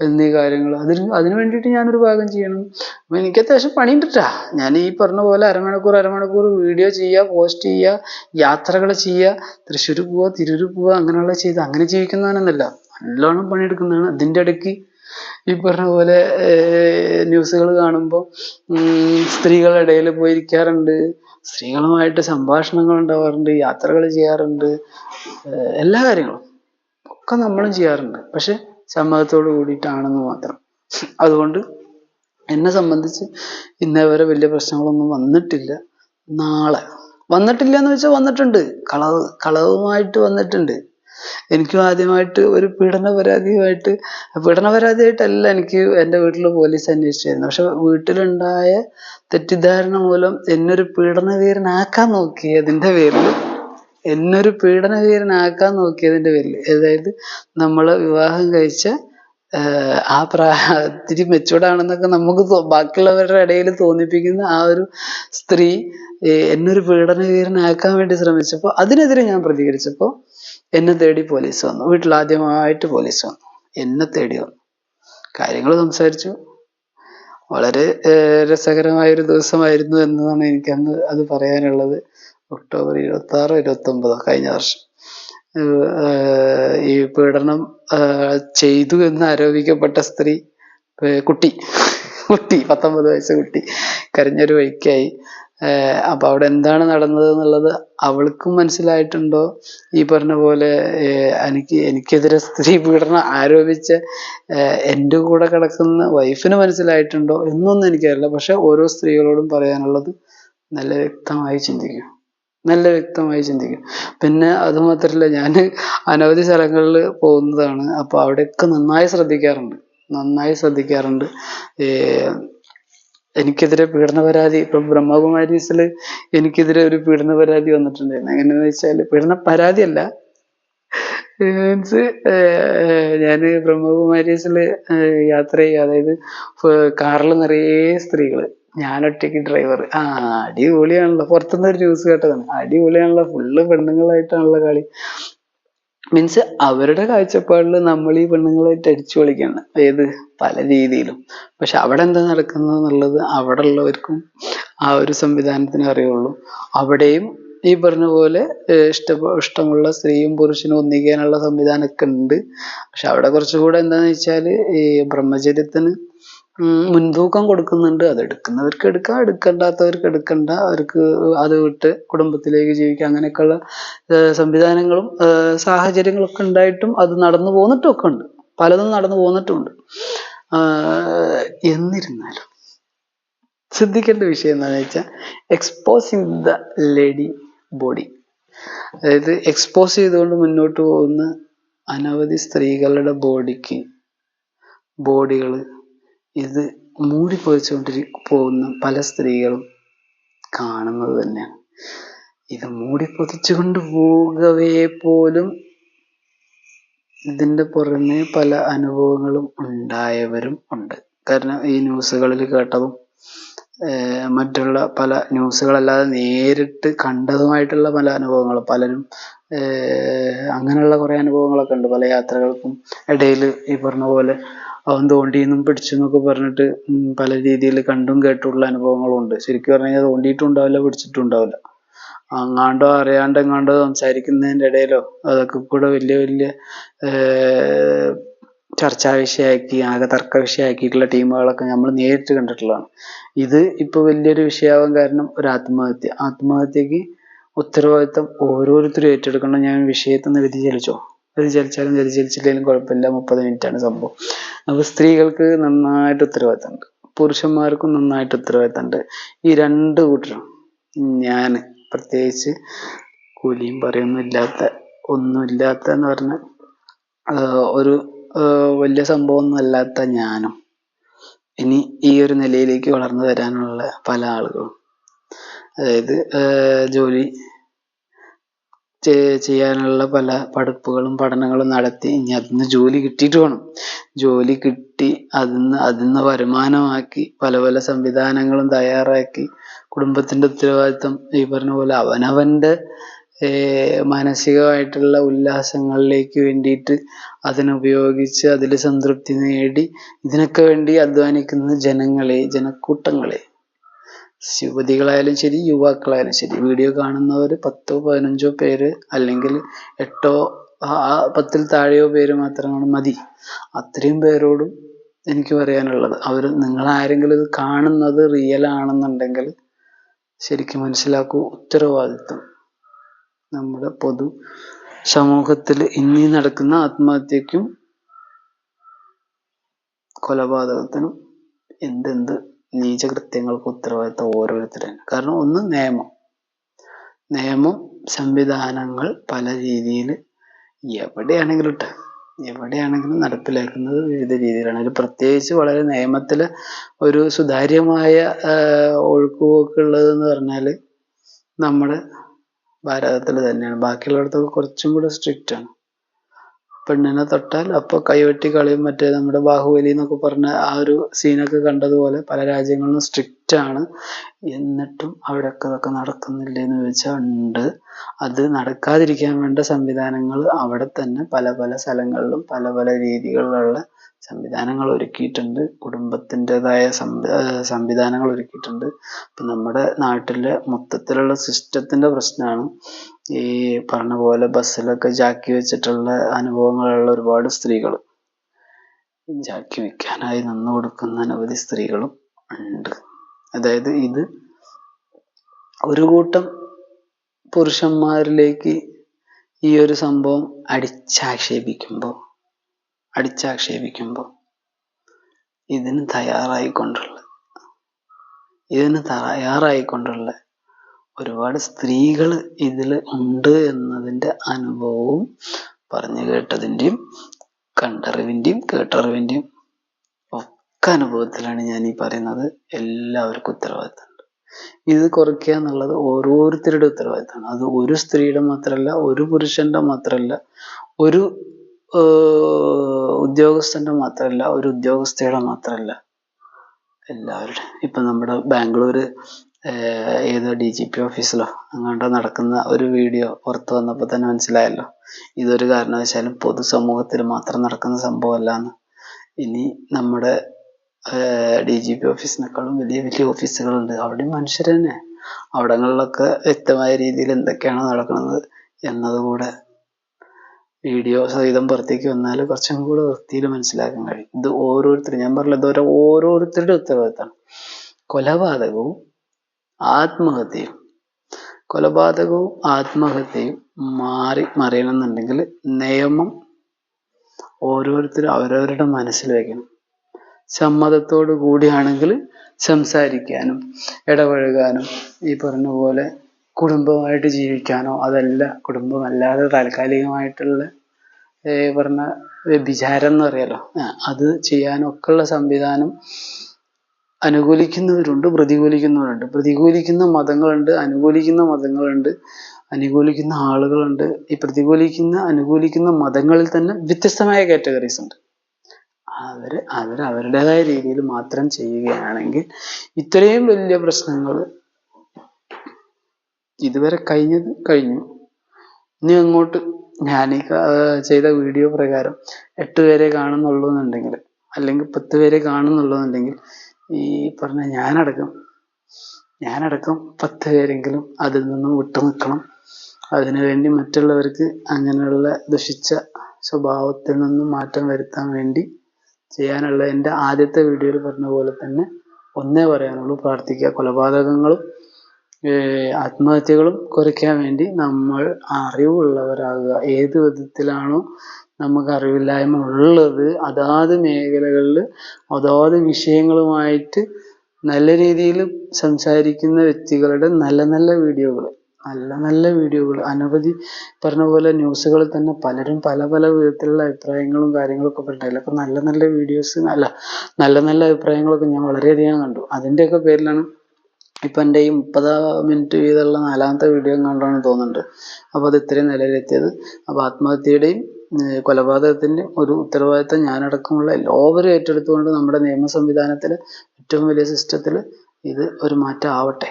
Speaker 1: എന്നീ കാര്യങ്ങൾ അതിന് അതിന് വേണ്ടിയിട്ട് ഞാനൊരു ഭാഗം ചെയ്യണം. അപ്പൊ എനിക്ക് അത്യാവശ്യം പണിയുണ്ട് ട്ടാ ഞാൻ ഈ പറഞ്ഞ പോലെ അരമണിക്കൂർ അരമണിക്കൂർ വീഡിയോ ചെയ്യുക പോസ്റ്റ് ചെയ്യുക യാത്രകൾ ചെയ്യുക തൃശ്ശൂർ പോവുക തിരൂർ പോവുക അങ്ങനെയുള്ള ചെയ്ത് അങ്ങനെ ജീവിക്കുന്നവനൊന്നല്ല. നല്ലോണം പണിയെടുക്കുന്നതാണ്. അതിന്റെ ഇടയ്ക്ക് ഈ പറഞ്ഞ പോലെ ന്യൂസുകൾ കാണുമ്പോൾ സ്ത്രീകളുടെ ഇടയിൽ പോയി ഇരിക്കാറുണ്ട് സ്ത്രീകളുമായിട്ട് സംഭാഷണങ്ങൾ ഉണ്ടാവാറുണ്ട് യാത്രകൾ ചെയ്യാറുണ്ട് എല്ലാ കാര്യങ്ങളും ഒക്കെ നമ്മളും ചെയ്യാറുണ്ട്. പക്ഷെ സമ്മതത്തോട് കൂടിയിട്ടാണെന്ന് മാത്രം. അതുകൊണ്ട് എന്നെ സംബന്ധിച്ച് ഇന്നേ വരെ വലിയ പ്രശ്നങ്ങളൊന്നും വന്നിട്ടില്ല. നാളെ വന്നിട്ടില്ല എന്ന് വെച്ചാൽ വന്നിട്ടുണ്ട്. കളവ് കളവുമായിട്ട് വന്നിട്ടുണ്ട്. എനിക്കും ആദ്യമായിട്ട് ഒരു പീഡന പരാതിയുമായിട്ട് പീഡന പരാതിയായിട്ടല്ല എനിക്ക് എന്റെ വീട്ടിൽ പോലീസ് അന്വേഷിച്ചിരുന്നത്. പക്ഷെ വീട്ടിലുണ്ടായ തെറ്റിദ്ധാരണ മൂലം എന്നൊരു പീഡനവീരനാക്കാൻ നോക്കി അതിന്റെ പേരിൽ എന്നൊരു പീഡനവീരനാക്കാൻ നോക്കിയതിന്റെ പേരിൽ അതായത് നമ്മൾ വിവാഹം കഴിച്ച ആ പ്രായ ഇത്തിരി നമുക്ക് ബാക്കിയുള്ളവരുടെ ഇടയിൽ തോന്നിപ്പിക്കുന്ന ആ ഒരു സ്ത്രീ എന്നൊരു പീഡനവീരനാക്കാൻ വേണ്ടി ശ്രമിച്ചപ്പോൾ അതിനെതിരെ ഞാൻ പ്രതികരിച്ചപ്പോൾ എന്നെ തേടി പോലീസ് വന്നു. വീട്ടിൽ ആദ്യമായിട്ട് പോലീസ് വന്നു. എന്നെ തേടി വന്നു. കാര്യങ്ങൾ സംസാരിച്ചു. വളരെ രസകരമായൊരു ദിവസമായിരുന്നു എന്നതാണ് എനിക്ക് അന്ന് അത് പറയാനുള്ളത്. ഒക്ടോബർ ഇരുപത്തി ആറോ ഇരുപത്തി ഒമ്പതോ കഴിഞ്ഞ വർഷം ഈ പീഡനം ചെയ്തു എന്ന് ആരോപിക്കപ്പെട്ട സ്ത്രീ കുട്ടി കുട്ടി പത്തൊമ്പത് വയസ്സ് കുട്ടി കരഞ്ഞൊരു വഴിക്കായി അപ്പൊ അവിടെ എന്താണ് നടന്നത് എന്നുള്ളത് അവൾക്കും മനസ്സിലായിട്ടുണ്ടോ? ഈ പറഞ്ഞ പോലെ എനിക്ക് എനിക്കെതിരെ സ്ത്രീ പീഡനം ആരോപിച്ച എന്റെ കൂടെ കിടക്കുന്ന വൈഫിന് മനസ്സിലായിട്ടുണ്ടോ എന്നൊന്നും എനിക്കറിയില്ല. പക്ഷെ ഓരോ സ്ത്രീകളോടും പറയാനുള്ളത് നല്ല വ്യക്തമായി ചിന്തിക്കും. നല്ല വ്യക്തമായി ചിന്തിക്കും. പിന്നെ അത് മാത്രല്ല ഞാൻ അനവധി സ്ഥലങ്ങളിൽ പോകുന്നതാണ്. അപ്പൊ അവിടെയൊക്കെ നന്നായി ശ്രദ്ധിക്കാറുണ്ട്. നന്നായി ശ്രദ്ധിക്കാറുണ്ട്. എനിക്കെതിരെ പീഡന പരാതി ഇപ്പൊ ബ്രഹ്മകുമാരീസിൽ എനിക്കെതിരെ ഒരു പീഡന പരാതി വന്നിട്ടുണ്ടായിരുന്നു. എങ്ങനെയാന്ന് വെച്ചാൽ പീഡന പരാതിയല്ല. മീൻസ് ഞാൻ ബ്രഹ്മകുമാരീസിൽ യാത്ര ചെയ്യുക. അതായത് കാറിൽ നിറയെ സ്ത്രീകൾ. ഞാൻ ഒറ്റയ്ക്ക് ഡ്രൈവർ ആ അടിപൊളിയാണല്ലോ. പുറത്തുനിന്ന് ഒരു ന്യൂസ് കേട്ടതാണ്. അടിപൊളിയാണല്ലോ. ഫുള്ള് പെണ്ണുങ്ങളായിട്ടാണല്ലോ കളി. മീൻസ് അവരുടെ കാഴ്ചപ്പാടിൽ നമ്മൾ ഈ പെണ്ണുങ്ങളായിട്ട് അടിച്ചു പൊളിക്കാണ് ഏത് പല രീതിയിലും. പക്ഷെ അവിടെ എന്താ നടക്കുന്നത് എന്നുള്ളത് അവിടെ ഉള്ളവർക്കും ആ ഒരു സംവിധാനത്തിന് അറിയുള്ളൂ. അവിടെയും ഈ പറഞ്ഞ പോലെ ഇഷ്ട ഇഷ്ടമുള്ള സ്ത്രീയും പുരുഷനും ഒന്നിക്കാനുള്ള സംവിധാനമൊക്കെ ഉണ്ട്. പക്ഷെ അവിടെ കുറച്ചുകൂടെ എന്താന്ന് വെച്ചാൽ ഈ ബ്രഹ്മചര്യത്തിന് മുൻതൂക്കം കൊടുക്കുന്നുണ്ട്. അത് എടുക്കുന്നവർക്ക് എടുക്കാം എടുക്കണ്ടാത്തവർക്ക് എടുക്കണ്ട. അവർക്ക് അത് വിട്ട് കുടുംബത്തിലേക്ക് ജീവിക്കാം. അങ്ങനെയൊക്കെയുള്ള സംവിധാനങ്ങളും സാഹചര്യങ്ങളൊക്കെ ഉണ്ടായിട്ടും അത് നടന്നു പോന്നിട്ടൊക്കെ ഉണ്ട്. പലതും നടന്നു പോന്നിട്ടുമുണ്ട് ആഹ് എന്നിരുന്നാലും ശ്രദ്ധിക്കേണ്ട വിഷയം എന്താണെന്ന് വെച്ചാൽ എക്സ്പോസിങ് ദ ലേഡി ബോഡി അതായത് എക്സ്പോസ് ചെയ്തുകൊണ്ട് മുന്നോട്ട് പോകുന്ന അനവധി സ്ത്രീകളുടെ ബോഡിക്ക് ബോഡികൾ ഇത് മൂടി പൊതിച്ചുകൊണ്ടിരി പോകുന്ന പല സ്ത്രീകളും കാണുന്നത് തന്നെയാണ്. ഇത് മൂടി പൊതിച്ചുകൊണ്ട് പോകവേ പോലും ഇതിന്റെ പുറമെ പല അനുഭവങ്ങളും ഉണ്ടായവരും ഉണ്ട്. കാരണം ഈ ന്യൂസുകളിൽ കേട്ടതും മറ്റുള്ള പല ന്യൂസുകളല്ലാതെ നേരിട്ട് കണ്ടതുമായിട്ടുള്ള പല അനുഭവങ്ങളും പലരും അങ്ങനെയുള്ള കുറേ അനുഭവങ്ങളൊക്കെ ഉണ്ട്. പല യാത്രകൾക്കും ഇടയിൽ ഈ പറഞ്ഞ പോലെ അവൻ തോണ്ടിന്നും പിടിച്ചു എന്നൊക്കെ പറഞ്ഞിട്ട് പല രീതിയിൽ കണ്ടും കേട്ടുള്ള അനുഭവങ്ങളുണ്ട്. ശരിക്കും പറഞ്ഞു കഴിഞ്ഞാൽ തോണ്ടിയിട്ടും ഉണ്ടാവില്ല പിടിച്ചിട്ടും ഉണ്ടാവില്ല അങ്ങാണ്ടോ അറിയാണ്ട് എങ്ങാണ്ടോ സംസാരിക്കുന്നതിന്റെ ഇടയിലോ അതൊക്കെ കൂടെ വലിയ വലിയ ചർച്ചാ വിഷയമാക്കി ആകെ തർക്ക വിഷയമാക്കിയിട്ടുള്ള ടീമുകളൊക്കെ നമ്മൾ നേരിട്ട് കണ്ടിട്ടുള്ളതാണ്. ഇത് ഇപ്പൊ വലിയൊരു വിഷയമാവാൻ കാരണം ഒരു ആത്മഹത്യ. ആത്മഹത്യക്ക് ഉത്തരവാദിത്തം ഓരോരുത്തരും ഏറ്റെടുക്കണം. ഞാൻ വിഷയത്തിൽ നിന്ന് വ്യതിചലിച്ചോ? വ്യതിചലിച്ചാലും വ്യതിചലിച്ചില്ലെങ്കിലും കുഴപ്പമില്ല. മുപ്പത് ആണ് സംഭവം. അപ്പൊ സ്ത്രീകൾക്ക് നന്നായിട്ട് ഉത്തരവാദിത്തമുണ്ട്. പുരുഷന്മാർക്കും നന്നായിട്ട് ഉത്തരവാദിത്തമുണ്ട്. ഈ രണ്ട് കൂട്ടരും ഞാൻ പ്രത്യേകിച്ച് കൂലിയും പറയൊന്നും ഇല്ലാത്ത ഒന്നുമില്ലാത്ത എന്ന് പറഞ്ഞ ഒരു വലിയ സംഭവമൊന്നും അല്ലാത്ത ഞാനും. ഇനി ഈ ഒരു നിലയിലേക്ക് വളർന്നു വരാനുള്ള പല ആളുകളും. അതായത് ജോലി ചെയ്യാനുള്ള പല പഠിപ്പുകളും പഠനങ്ങളും നടത്തി ഇനി അതിന്ന് ജോലി കിട്ടിയിട്ട് വേണം. ജോലി കിട്ടി അതിന്ന് അതിന്ന് വരുമാനമാക്കി പല പല സംവിധാനങ്ങളും തയ്യാറാക്കി കുടുംബത്തിന്റെ ഉത്തരവാദിത്തം ഈ പറഞ്ഞ പോലെ അവനവന്റെ ഏർ മാനസികമായിട്ടുള്ള ഉല്ലാസങ്ങളിലേക്ക് വേണ്ടിയിട്ട് അതിനുപയോഗിച്ച് അതിൽ സംതൃപ്തി നേടി ഇതിനൊക്കെ വേണ്ടി അധ്വാനിക്കുന്ന ജനങ്ങളെ ജനക്കൂട്ടങ്ങളെ യുവതികളായാലും ശരി യുവാക്കളായാലും ശരി. വീഡിയോ കാണുന്നവർ പത്തോ പതിനഞ്ചോ പേര് അല്ലെങ്കിൽ എട്ടോ പത്തിൽ താഴെയോ പേര് മാത്രമാണ് മതി. അത്രയും പേരോടും എനിക്ക് പറയാനുള്ളത്. അവർ നിങ്ങൾ ആരെങ്കിലും ഇത് കാണുന്നത് റിയൽ ആണെന്നുണ്ടെങ്കിൽ ശരിക്കും മനസ്സിലാക്കൂ ഉത്തരവാദിത്വം. നമ്മുടെ പൊതു സമൂഹത്തിൽ ഇന്നീ നടക്കുന്ന ആത്മഹത്യക്കും കൊലപാതകത്തിനും എന്തെന്ത് നീചകൃത്യങ്ങൾക്ക് ഉത്തരവാദിത്തം ഓരോരുത്തരാണ് കാരണം ഒന്ന് നിയമം. നിയമം സംവിധാനങ്ങൾ പല രീതിയിൽ എവിടെയാണെങ്കിലും ഇട്ട് എവിടെയാണെങ്കിലും നടപ്പിലാക്കുന്നത് വിവിധ രീതിയിലാണ്. അതിൽ പ്രത്യേകിച്ച് വളരെ നിയമത്തിൽ ഒരു സുതാര്യമായ ആഹ് ഒഴുക്കുപോക്കുള്ളതെന്ന് പറഞ്ഞാൽ നമ്മുടെ ഭാരതത്തിൽ തന്നെയാണ്. ബാക്കിയുള്ളിടത്തൊക്കെ കുറച്ചും കൂടെ സ്ട്രിക്റ്റ് ആണ്. പെണ്ണിനെ തൊട്ടാൽ അപ്പൊ കൈവെട്ടി കളയും മറ്റേ നമ്മുടെ ബാഹുബലി എന്നൊക്കെ പറഞ്ഞ ആ ഒരു സീനൊക്കെ കണ്ടതുപോലെ പല രാജ്യങ്ങളിലും സ്ട്രിക്റ്റ് ആണ് എന്നിട്ടും അവിടെയൊക്കെ ഇതൊക്കെ നടക്കുന്നില്ലേ എന്ന് ചോദിച്ചാൽ ഉണ്ട് അത് നടക്കാതിരിക്കാൻ വേണ്ട സംവിധാനങ്ങൾ അവിടെ തന്നെ പല പല സ്ഥലങ്ങളിലും പല പല രീതികളിലുള്ള സംവിധാനങ്ങൾ ഒരുക്കിയിട്ടുണ്ട്. കുടുംബത്തിന്റെതായ സംവിധാനങ്ങൾ ഒരുക്കിയിട്ടുണ്ട്. ഇപ്പം നമ്മുടെ നാട്ടിലെ മൊത്തത്തിലുള്ള സിസ്റ്റത്തിന്റെ പ്രശ്നമാണ്. ഈ പറഞ്ഞ പോലെ ബസ്സിലൊക്കെ ജാക്കി വെച്ചിട്ടുള്ള അനുഭവങ്ങളുള്ള ഒരുപാട് സ്ത്രീകൾ ജാക്കി വെക്കാനായി നിന്ന് കൊടുക്കുന്ന അനവധി സ്ത്രീകളും ഉണ്ട്. അതായത് ഇത് ഒരു കൂട്ടം പുരുഷന്മാരിലേക്ക് ഈ ഒരു സംഭവം അടിച്ചാക്ഷേപിക്കുമ്പോൾ അടിച്ചാക്ഷേപിക്കുമ്പോൾ ഇതിന് തയ്യാറായിക്കൊണ്ടുള്ള ഇതിന് തയ്യാറായിക്കൊണ്ടുള്ള ഒരുപാട് സ്ത്രീകൾ ഇതിൽ ഉണ്ട് എന്നതിന്റെ അനുഭവവും പറഞ്ഞു കേട്ടതിന്റെയും കണ്ടറിവിന്റെയും കേട്ടറിവിന്റെയും അനുഭവത്തിലാണ് ഞാൻ ഈ പറയുന്നത്. എല്ലാവർക്കും ഉത്തരവാദിത്തമുണ്ട്. ഇത് കുറയ്ക്കുക എന്നുള്ളത് ഓരോരുത്തരുടെ ഉത്തരവാദിത്തമാണ്. അത് ഒരു സ്ത്രീയുടെ മാത്രമല്ല ഒരു പുരുഷന്റെ മാത്രമല്ല ഒരു ഉദ്യോഗസ്ഥന്റെ മാത്രമല്ല ഒരു ഉദ്യോഗസ്ഥയുടെ മാത്രമല്ല. എല്ലാവരുടെ ഇപ്പൊ നമ്മുടെ ബാംഗ്ലൂർ ഏതോ ഡി ജി പി ഓഫീസിലോ അങ്ങോട്ടോ നടക്കുന്ന ഒരു വീഡിയോ പുറത്തു വന്നപ്പോൾ തന്നെ മനസ്സിലായല്ലോ. ഇതൊരു കാരണവശാലും പൊതുസമൂഹത്തിൽ മാത്രം നടക്കുന്ന സംഭവമല്ല എന്ന് ഇനി നമ്മുടെ ഡി ജി പി ഓഫീസിനേക്കാളും വലിയ വലിയ ഓഫീസുകളുണ്ട്. അവിടെയും മനുഷ്യർ തന്നെ. അവിടങ്ങളിലൊക്കെ വ്യക്തമായ രീതിയിൽ എന്തൊക്കെയാണ് നടക്കുന്നത് എന്നതുകൂടെ വീഡിയോ സഹിതം പുറത്തേക്ക് വന്നാൽ കുറച്ചും കൂടെ വൃത്തിയിൽ മനസ്സിലാക്കാൻ കഴിയും. ഇത് ഓരോരുത്തരും ഞാൻ പറഞ്ഞില്ല ഓരോ ഓരോരുത്തരുടെ ഉത്തരവാദിത്തമാണ്. കൊലപാതകവും ആത്മഹത്യയും. കൊലപാതകവും ആത്മഹത്യയും മാറി മറിയണമെന്നുണ്ടെങ്കിൽ നിയമം ഓരോരുത്തരും അവരവരുടെ മനസ്സിൽ വെക്കണം. സമ്മതത്തോടു കൂടിയാണെങ്കിൽ സംസാരിക്കാനും ഇടപഴകാനും ഈ പറഞ്ഞ പോലെ കുടുംബമായിട്ട് ജീവിക്കാനോ അതല്ല കുടുംബമല്ലാതെ താൽക്കാലികമായിട്ടുള്ള പറഞ്ഞ വ്യഭിചാരം എന്ന് പറയാലോ അത് ചെയ്യാനും ഒക്കെയുള്ള സംവിധാനം അനുകൂലിക്കുന്നവരുണ്ട് പ്രതികൂലിക്കുന്നവരുണ്ട്. പ്രതികൂലിക്കുന്ന മതങ്ങളുണ്ട് അനുകൂലിക്കുന്ന മതങ്ങളുണ്ട് അനുകൂലിക്കുന്ന ആളുകളുണ്ട്. ഈ പ്രതികൂലിക്കുന്ന അനുകൂലിക്കുന്ന മതങ്ങളിൽ തന്നെ വ്യത്യസ്തമായ കാറ്റഗറീസ് ഉണ്ട്. അവർ അവർ അവരുടേതായ രീതിയിൽ മാത്രം ചെയ്യുകയാണെങ്കിൽ ഇത്രയും വലിയ പ്രശ്നങ്ങൾ ഇതുവരെ കഴിഞ്ഞത് കഴിഞ്ഞു. ഇനി അങ്ങോട്ട് ഞാൻ ഈ ചെയ്ത വീഡിയോ പ്രകാരം എട്ട് പേരെ കാണുന്നുള്ളൂ എന്നുണ്ടെങ്കിൽ അല്ലെങ്കിൽ പത്ത് പേരെ കാണുന്നുള്ളൂ എന്നുണ്ടെങ്കിൽ ഈ പറഞ്ഞ ഞാനടക്കം ഞാനടക്കം പത്ത് പേരെങ്കിലും അതിൽ നിന്നും വിട്ടു നിൽക്കണം അതിനുവേണ്ടി മറ്റുള്ളവർക്ക് അങ്ങനെയുള്ള ദുഷിച്ച സ്വഭാവത്തിൽ നിന്നും മാറ്റം വരുത്താൻ വേണ്ടി ചെയ്യാനുള്ള എന്റെ ആദ്യത്തെ വീഡിയോയിൽ പറഞ്ഞ പോലെ തന്നെ ഒന്നേ പറയാനുള്ളൂ. പ്രാർത്ഥിക്കുക. കൊലപാതകങ്ങളും ആത്മഹത്യകളും കുറയ്ക്കാൻ വേണ്ടി നമ്മൾ അറിവുള്ളവരാകുക. ഏത് വിധത്തിലാണോ നമുക്ക് അറിവില്ലായ്മ ഉള്ളത് അതാത് മേഖലകളിൽ അതാത് വിഷയങ്ങളുമായിട്ട് നല്ല രീതിയിൽ സംസാരിക്കുന്ന വ്യക്തികളുടെ നല്ല നല്ല വീഡിയോകൾ നല്ല നല്ല വീഡിയോകൾ അനവധി പറഞ്ഞ പോലെ ന്യൂസുകളിൽ തന്നെ പലരും പല പല വിധത്തിലുള്ള അഭിപ്രായങ്ങളും കാര്യങ്ങളൊക്കെ പറഞ്ഞിട്ടില്ല അതിലൊക്കെ നല്ല നല്ല വീഡിയോസ് അല്ല നല്ല നല്ല അഭിപ്രായങ്ങളൊക്കെ ഞാൻ വളരെയധികം കണ്ടു. അതിന്റെയൊക്കെ പേരിലാണ് ഇപ്പൊ എന്റെ ഈ മുപ്പത് മിനിറ്റ് വീതമുള്ള നാലാമത്തെ വീഡിയോ കണ്ടാണ് തോന്നുന്നുണ്ട്. അപ്പോൾ അത് ഇത്രയും നിലയിലെത്തിയത്. അപ്പോൾ ആത്മഹത്യയുടെയും കൊലപാതകത്തിന്റെ ഒരു ഉത്തരവാദിത്തം ഞാനടക്കമുള്ള എല്ലാവരും ഏറ്റെടുത്തുകൊണ്ട് നമ്മുടെ നിയമ സംവിധാനത്തിൽ ഏറ്റവും വലിയ സിസ്റ്റത്തിൽ ഇത് ഒരു മാറ്റം ആവട്ടെ.